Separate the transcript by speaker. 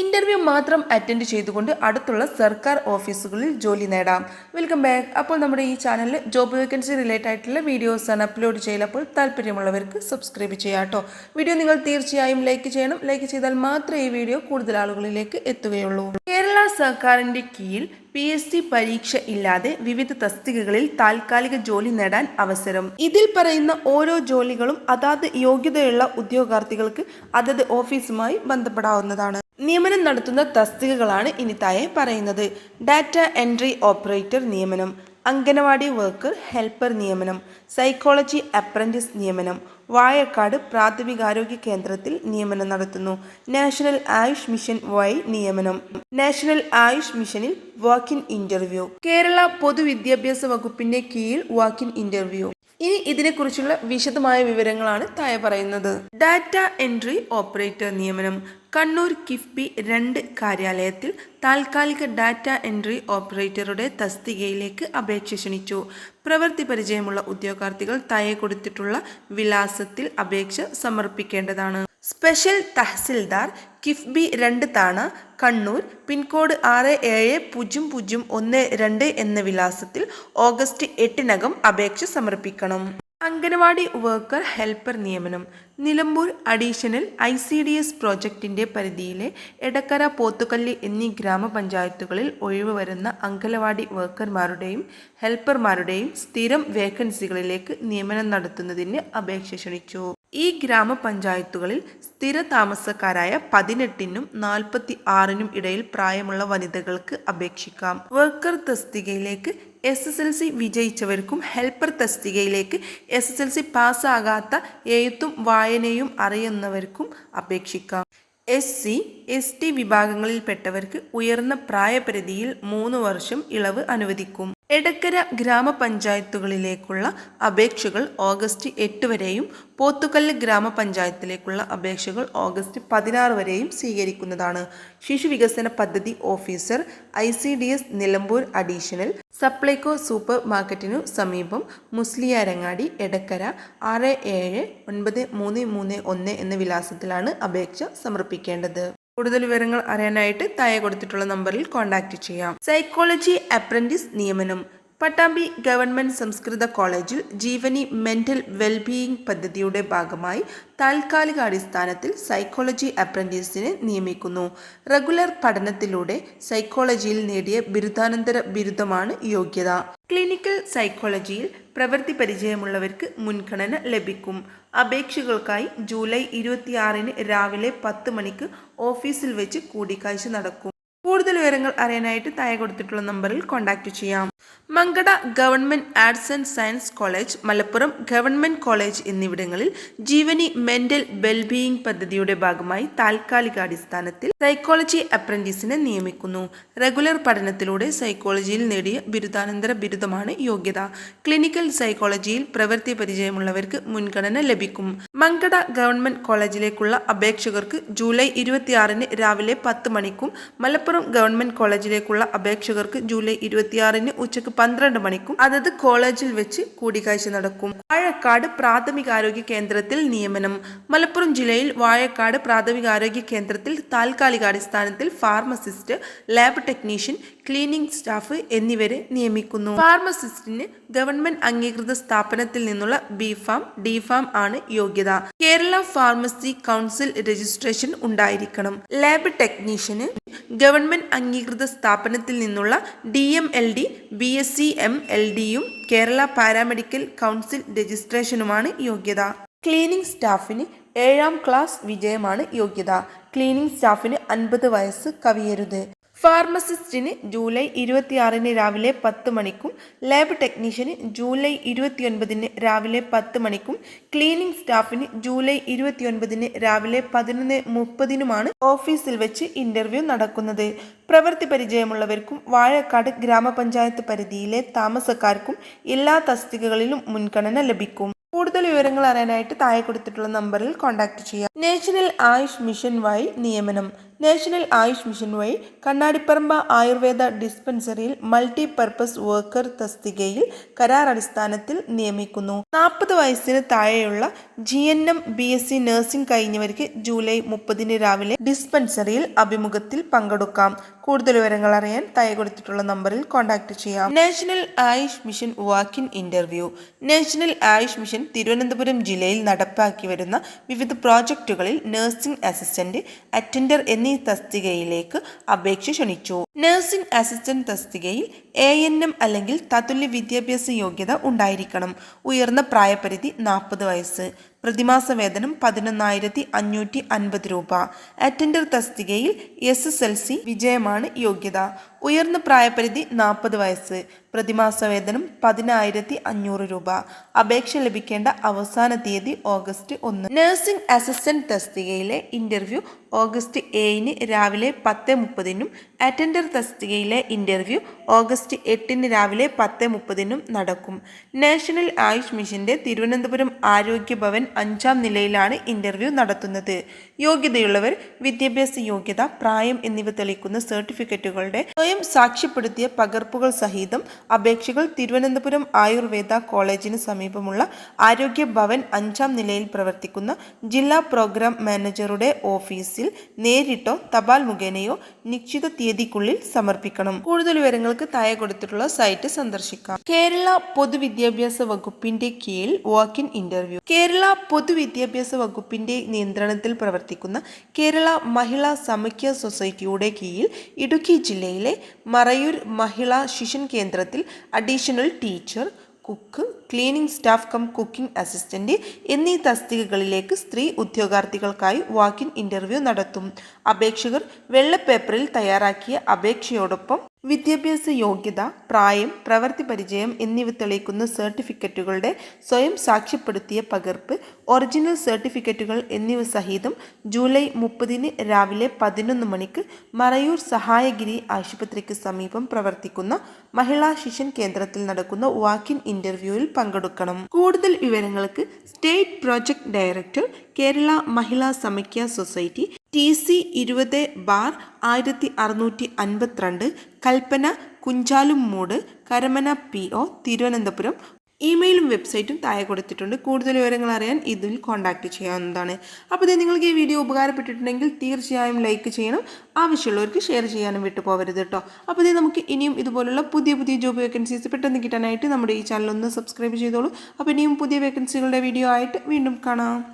Speaker 1: Interview മാത്രം attend ചെയ്തുകൊണ്ട് അടുത്തുള്ള സർക്കാർ ഓഫീസുകളിൽ ജോലി നേടാം. വെൽക്കം ബാക്ക് അപ്പോൾ നമ്മുടെ ഈ ചാനലിൽ ജോബ് വേക്കൻസി റിലേറ്റഡ് ആയിട്ടുള്ള വീഡിയോസാണ് അപ്ലോഡ് ചെയ്യലപ്പോൾ താല്പര്യമുള്ളവർക്ക് സബ്സ്ക്രൈബ് ചെയ്യാം കേട്ടോ. വീഡിയോ നിങ്ങൾ തീർച്ചയായും ലൈക്ക് ചെയ്യണം. ലൈക്ക് ചെയ്താൽ മാത്രമേ ഈ വീഡിയോ കൂടുതൽ ആളുകളിലേക്ക് എത്തുകയുള്ളൂ. കേരള സർക്കാരിന്റെ കീഴിൽ പി എസ് സി പരീക്ഷ ഇല്ലാതെ വിവിധ തസ്തികകളിൽ താൽക്കാലിക ജോലി നേടാൻ അവസരം. ഇതിൽ പറയുന്ന ഓരോ ജോലികളും അതാത് യോഗ്യതയുള്ള ഉദ്യോഗാർത്ഥികൾക്ക് അതത് ഓഫീസുമായി ബന്ധപ്പെടാവുന്നതാണ്. നിയമനം നടത്തുന്ന തസ്തികകളാണ് ഇനി താഴെ പറയുന്നത്. ഡാറ്റ എൻട്രി ഓപ്പറേറ്റർ നിയമനം അംഗനവാടി വർക്കർ ഹെൽപ്പർ നിയമനം സൈക്കോളജി അപ്രന്റീസ് നിയമനം വാഴക്കാട് പ്രാഥമികാരോഗ്യ കേന്ദ്രത്തിൽ നിയമനം നടത്തുന്നു. നാഷണൽ ആയുഷ് മിഷൻ വഴി നിയമനം നാഷണൽ ആയുഷ് മിഷനിൽ വാക്കിൻ ഇന്റർവ്യൂ. കേരള പൊതുവിദ്യാഭ്യാസ വകുപ്പിന്റെ കീഴിൽ വാക്കിൻ ഇന്റർവ്യൂ. ഇനി ഇതിനെക്കുറിച്ചുള്ള വിശദമായ വിവരങ്ങളാണ് താഴെ പറയുന്നത്. ഡാറ്റ എൻട്രി ഓപ്പറേറ്റർ നിയമനം. കണ്ണൂർ കിഫ്ബി രണ്ട് കാര്യാലയത്തിൽ താൽക്കാലിക ഡാറ്റ എൻട്രി ഓപ്പറേറ്ററുടെ തസ്തികയിലേക്ക് അപേക്ഷ ക്ഷണിച്ചു. പ്രവൃത്തി പരിചയമുള്ള ഉദ്യോഗാർത്ഥികൾ താഴെ കൊടുത്തിട്ടുള്ള വിലാസത്തിൽ അപേക്ഷ സമർപ്പിക്കേണ്ടതാണ്. സ്പെഷ്യൽ തഹസിൽദാർ കിഫ്ബി രണ്ട് താണ കണ്ണൂർ പിൻകോഡ് ആറ് ഏഴ് പൂജ്യം പൂജ്യം ഒന്ന് രണ്ട് എന്ന വിലാസത്തിൽ ഓഗസ്റ്റ് എട്ടിനകം അപേക്ഷ സമർപ്പിക്കണം. അംഗനവാടി വർക്കർ ഹെൽപ്പർ നിയമനം Nilambur additional I C D S പ്രോജക്റ്റിന്റെ പരിധിയിലെ എടക്കര പോത്തുകല്ല് എന്നീ ഗ്രാമപഞ്ചായത്തുകളിൽ ഒഴിവ് വരുന്ന അംഗനവാടി വർക്കർമാരുടെയും ഹെൽപ്പർമാരുടെയും സ്ഥിരം വേക്കൻസികളിലേക്ക് നിയമനം നടത്തുന്നതിന് അപേക്ഷ ക്ഷണിച്ചു. ഈ ഗ്രാമപഞ്ചായത്തുകളിൽ സ്ഥിര താമസക്കാരായ പതിനെട്ടിനും നാൽപ്പത്തി ആറിനും ഇടയിൽ പ്രായമുള്ള വനിതകൾക്ക് അപേക്ഷിക്കാം. വർക്കർ തസ്തികയിലേക്ക് എസ് എസ് എൽ സി വിജയിച്ചവർക്കും ഹെൽപ്പർ തസ്തികയിലേക്ക് എസ് എസ് എൽ സി പാസ്സാകാത്ത എഴുത്തും വായനയും അറിയുന്നവർക്കും അപേക്ഷിക്കാം. എസ് സി എസ് ടി വിഭാഗങ്ങളിൽപ്പെട്ടവർക്ക് ഉയർന്ന പ്രായപരിധിയിൽ മൂന്ന് വർഷം ഇളവ് അനുവദിക്കും. എടക്കര ഗ്രാമപഞ്ചായത്തുകളിലേക്കുള്ള അപേക്ഷകൾ ഓഗസ്റ്റ് എട്ട് വരെയും പോത്തുകല്ല് ഗ്രാമപഞ്ചായത്തിലേക്കുള്ള അപേക്ഷകൾ ഓഗസ്റ്റ് പതിനാറ് വരെയും സ്വീകരിക്കുന്നതാണ്. ശിശുവികസന പദ്ധതി officer I C D S Nilambur additional Supplyco super മാർക്കറ്റിനു സമീപം മുസ്ലിയാരങ്ങാടി എടക്കര ആറ് ഏഴ് ഒൻപത് മൂന്ന് മൂന്ന് ഒന്ന് എന്ന വിലാസത്തിലാണ് അപേക്ഷ സമർപ്പിക്കേണ്ടത്. കൂടുതൽ വിവരങ്ങൾ അറിയാനായിട്ട് താഴെ കൊടുത്തിട്ടുള്ള നമ്പറിൽ കോൺടാക്റ്റ് ചെയ്യാം. സൈക്കോളജി അപ്രന്റീസ് നിയമനം. പട്ടാമ്പി ഗവൺമെന്റ് സംസ്കൃത കോളേജിൽ ജീവനി മെന്റൽ വെൽബീയിങ് പദ്ധതിയുടെ ഭാഗമായി താൽക്കാലിക അടിസ്ഥാനത്തിൽ സൈക്കോളജി അപ്രന്റീസിനെ നിയമിക്കുന്നു. റെഗുലർ പഠനത്തിലൂടെ സൈക്കോളജിയിൽ നേടിയ ബിരുദാനന്തര ബിരുദമാണ് യോഗ്യത. ക്ലിനിക്കൽ സൈക്കോളജിയിൽ പ്രവൃത്തി പരിചയമുള്ളവർക്ക് മുൻഗണന ലഭിക്കും. അപേക്ഷകൾക്കായി ജൂലൈ ഇരുപത്തിയാറിന് രാവിലെ പത്ത് മണിക്ക് ഓഫീസിൽ വെച്ച് കൂടിക്കാഴ്ച നടക്കും. കൂടുതൽ വിവരങ്ങൾ അറിയാനായിട്ട് താഴെ കൊടുത്തിട്ടുള്ള നമ്പറിൽ കോൺടാക്റ്റ് ചെയ്യാം. Mankada government arts and science college Malappuram government college എന്നിവിടങ്ങളിൽ ജീവനി മെന്റൽ വെൽബീയിങ് പദ്ധതിയുടെ ഭാഗമായി താൽക്കാലികാടിസ്ഥാനത്തിൽ സൈക്കോളജി അപ്രന്റീസിനെ നിയമിക്കുന്നു. റെഗുലർ പഠനത്തിലൂടെ സൈക്കോളജിയിൽ നേടിയ ബിരുദാനന്തര ബിരുദമാണ് യോഗ്യത. ക്ലിനിക്കൽ സൈക്കോളജിയിൽ പ്രവൃത്തി പരിചയമുള്ളവർക്ക് മുൻഗണന ലഭിക്കും. മങ്കട ഗവൺമെന്റ് കോളേജിലേക്കുള്ള അപേക്ഷകർക്ക് ജൂലൈ ഇരുപത്തിയാറിന് രാവിലെ പത്ത് മണിക്കും മലപ്പുറം ഗവൺമെന്റ് കോളേജിലേക്കുള്ള അപേക്ഷകർക്ക് ജൂലൈ ഇരുപത്തിയാറിന് ഉച്ചയ്ക്ക് പന്ത്രണ്ട് മണിക്കും അതത് കോളേജിൽ വെച്ച് കൂടിക്കാഴ്ച നടക്കും. വാഴക്കാട് പ്രാഥമികാരോഗ്യ കേന്ദ്രത്തിൽ നിയമനം. മലപ്പുറം ജില്ലയിൽ വാഴക്കാട് പ്രാഥമികാരോഗ്യ കേന്ദ്രത്തിൽ താൽക്കാലികാടിസ്ഥാനത്തിൽ pharmacist lab technician cleaning staff എന്നിവരെ നിയമിക്കുന്നു. ഫാർമസിസ്റ്റിന് ഗവൺമെന്റ് അംഗീകൃത സ്ഥാപനത്തിൽ നിന്നുള്ള ബി ഫാം ഡി ഫാം ആണ് യോഗ്യത. കേരള ഫാർമസി കൗൺസിൽ രജിസ്ട്രേഷൻ ഉണ്ടായിരിക്കണം. ലാബ് ടെക്നീഷ്യന് ഗവൺമെന്റ് അംഗീകൃത സ്ഥാപനത്തിൽ നിന്നുള്ള D M L D B S C M L ഡിയും കേരള പാരാമെഡിക്കൽ കൗൺസിൽ രജിസ്ട്രേഷനുമാണ് യോഗ്യത. ക്ലീനിംഗ് സ്റ്റാഫിന് ഏഴാം ക്ലാസ് വിജയമാണ് യോഗ്യത. ക്ലീനിംഗ് സ്റ്റാഫിന് അൻപത് വയസ്സ് കവിയരുത്. ഫാർമസിസ്റ്റിന് ജൂലൈ ഇരുപത്തിയാറിന് രാവിലെ പത്ത് മണിക്കും ലാബ് ടെക്നീഷ്യന് ജൂലൈ ഇരുപത്തിയൊൻപതിന് രാവിലെ പത്ത് മണിക്കും ക്ലീനിംഗ് സ്റ്റാഫിന് ജൂലൈ ഇരുപത്തിയൊൻപതിന് രാവിലെ പതിനൊന്ന് മുപ്പതിനുമാണ് ഓഫീസിൽ വെച്ച് ഇന്റർവ്യൂ നടക്കുന്നത്. പ്രവൃത്തി പരിചയമുള്ളവർക്കും വാഴക്കാട് ഗ്രാമപഞ്ചായത്ത് പരിധിയിലെ താമസക്കാർക്കും എല്ലാ തസ്തികകളിലും മുൻഗണന ലഭിക്കും. കൂടുതൽ വിവരങ്ങൾ അറിയാനായിട്ട് താഴെ കൊടുത്തിട്ടുള്ള നമ്പറിൽ കോൺടാക്ട് ചെയ്യാം. നാഷണൽ ആയുഷ് മിഷൻ വഴി നിയമനം. നാഷണൽ ആയുഷ് മിഷൻ വഴി കണ്ണാടിപ്പറമ്പ ആയുർവേദ ഡിസ്പെൻസറിയിൽ മൾട്ടി പർപ്പസ് വർക്കർ തസ്തികയിൽ കരാർ അടിസ്ഥാനത്തിൽ നിയമിക്കുന്നു. നാൽപ്പത് വയസ്സിന് താഴെയുള്ള G N M B S C nursing കഴിഞ്ഞവർക്ക് July മുപ്പതിന് രാവിലെ ഡിസ്പെൻസറിയിൽ അഭിമുഖത്തിൽ പങ്കെടുക്കാം. കൂടുതൽ വിവരങ്ങൾ അറിയാൻ താഴെ കൊടുത്തിട്ടുള്ള നമ്പറിൽ കോൺടാക്ട് ചെയ്യാം. National Ayush mission walk in interview. National Ayush mission Thiruvananthapuram ജില്ലയിൽ നടപ്പാക്കി വരുന്ന വിവിധ പ്രോജക്റ്റുകളിൽ നഴ്സിംഗ് അസിസ്റ്റന്റ് അറ്റൻഡർ എന്നീ തസ്തികയിലേക്ക് അപേക്ഷ ക്ഷണിച്ചു. നഴ്സിംഗ് അസിസ്റ്റന്റ് തസ്തികയിൽ എ എൻ എം അല്ലെങ്കിൽ തത്തുല്യ വിദ്യാഭ്യാസ യോഗ്യത ഉണ്ടായിരിക്കണം. ഉയർന്ന പ്രായപരിധി നാൽപ്പത് വയസ്സ്. പ്രതിമാസ വേതനം പതിനൊന്നായിരത്തി അഞ്ഞൂറ്റി അൻപത് രൂപ. അറ്റൻഡർ തസ്തികയിൽ എസ് എസ് എൽ സി വിജയമാണ് യോഗ്യത. ഉയർന്ന പ്രായപരിധി നാൽപ്പത് വയസ്സ്. പ്രതിമാസ വേതനം പതിനായിരത്തി അഞ്ഞൂറ് രൂപ. അപേക്ഷ ലഭിക്കേണ്ട അവസാന തീയതി ഓഗസ്റ്റ് ഒന്ന്. നഴ്സിംഗ് അസിസ്റ്റന്റ് തസ്തികയിലെ ഇന്റർവ്യൂ ഓഗസ്റ്റ് ഏഴിന് രാവിലെ പത്ത് മുപ്പതിനും അറ്റൻഡർ തസ്തികയിലെ ഇന്റർവ്യൂ ഓഗസ്റ്റ് എട്ടിന് രാവിലെ പത്ത് മുപ്പതിനും നടക്കും. നാഷണൽ ആയുഷ് മിഷന്റെ തിരുവനന്തപുരം ആരോഗ്യ ഭവൻ അഞ്ചാം നിലയിലാണ് ഇന്റർവ്യൂ നടത്തുന്നത്. യോഗ്യതയുള്ളവർ വിദ്യാഭ്യാസ യോഗ്യത പ്രായം എന്നിവ തെളിയിക്കുന്ന സർട്ടിഫിക്കറ്റുകളുടെ സ്വയം സാക്ഷ്യപ്പെടുത്തിയ പകർപ്പുകൾ സഹിതം അപേക്ഷകൾ തിരുവനന്തപുരം ആയുർവേദ കോളേജിന് സമീപമുള്ള ആരോഗ്യ ഭവൻ അഞ്ചാം നിലയിൽ പ്രവർത്തിക്കുന്ന ജില്ലാ പ്രോഗ്രാം മാനേജറുടെ ഓഫീസിൽ നേരിട്ടോ തപാൽ മുഖേനയോ നിശ്ചിത തീയതിക്കുള്ളിൽ സമർപ്പിക്കണം. കൂടുതൽ വിവരങ്ങൾക്ക് താഴെ കൊടുത്തിട്ടുള്ള സൈറ്റ് സന്ദർശിക്കാം. കേരള പൊതുവിദ്യാഭ്യാസ വകുപ്പിന്റെ കീഴിൽ വാക്കിൻ ഇന്റർവ്യൂ. കേരള പൊതുവിദ്യാഭ്യാസ വകുപ്പിന്റെ നിയന്ത്രണത്തിൽ പ്രവർത്തിക്കുന്ന കേരള മഹിളാ സമഖ്യ സൊസൈറ്റിയുടെ കീഴിൽ ഇടുക്കി ജില്ലയിലെ മറയൂർ മഹിളാ ശിശുൻ കേന്ദ്രത്തിൽ additional teacher cook cleaning staff cum cooking assistant എന്നീ തസ്തികകളിലേക്ക് സ്ത്രീ ഉദ്യോഗാർത്ഥികൾക്കായി വാക്കിൻ ഇന്റർവ്യൂ നടത്തും. അപേക്ഷകർ വെള്ള പേപ്പറിൽ തയ്യാറാക്കിയ അപേക്ഷയോടൊപ്പം വിദ്യാഭ്യാസ യോഗ്യത പ്രായം പ്രവൃത്തി പരിചയം എന്നിവ തെളിയിക്കുന്ന സർട്ടിഫിക്കറ്റുകളുടെ സ്വയം സാക്ഷ്യപ്പെടുത്തിയ പകർപ്പ് ഒറിജിനൽ സർട്ടിഫിക്കറ്റുകൾ എന്നിവ സഹിതം ജൂലൈ മുപ്പതിന് രാവിലെ പതിനൊന്ന് മണിക്ക് മറയൂർ സഹായഗിരി ആശുപത്രിക്ക് സമീപം പ്രവർത്തിക്കുന്ന മഹിളാ ശിശൻ കേന്ദ്രത്തിൽ നടക്കുന്ന വാക്കിൻ ഇന്റർവ്യൂവിൽ പങ്കെടുക്കണം. കൂടുതൽ വിവരങ്ങൾക്ക് state project director Kerala Mahila Samakhya society T C ഇരുപത് ബാർ ആയിരത്തി അറുന്നൂറ്റി അൻപത്തിരണ്ട് Kalpana Kunchalummoodu Karamana P O Thiruvananthapuram. ഇമെയിലും വെബ്സൈറ്റും താഴെ കൊടുത്തിട്ടുണ്ട്. കൂടുതൽ വിവരങ്ങൾ അറിയാൻ ഇതിൽ കോൺടാക്റ്റ് ചെയ്യാവുന്നതാണ്. അപ്പോൾ ഇത് നിങ്ങൾക്ക് ഈ വീഡിയോ ഉപകാരപ്പെട്ടിട്ടുണ്ടെങ്കിൽ തീർച്ചയായും ലൈക്ക് ചെയ്യണം. ആവശ്യമുള്ളവർക്ക് ഷെയർ ചെയ്യാനും വിട്ടു പോകരുത് കേട്ടോ. അപ്പോൾ ഇത് നമുക്ക് ഇനിയും ഇതുപോലുള്ള പുതിയ പുതിയ ജോബ് വേക്കൻസീസ് പെട്ടെന്ന് കിട്ടാനായിട്ട് നമ്മുടെ ഈ ചാനൽ ഒന്ന് സബ്സ്ക്രൈബ് ചെയ്തോളൂ. അപ്പോൾ ഇനിയും പുതിയ വേക്കൻസികളുടെ വീഡിയോ ആയിട്ട് വീണ്ടും കാണാം.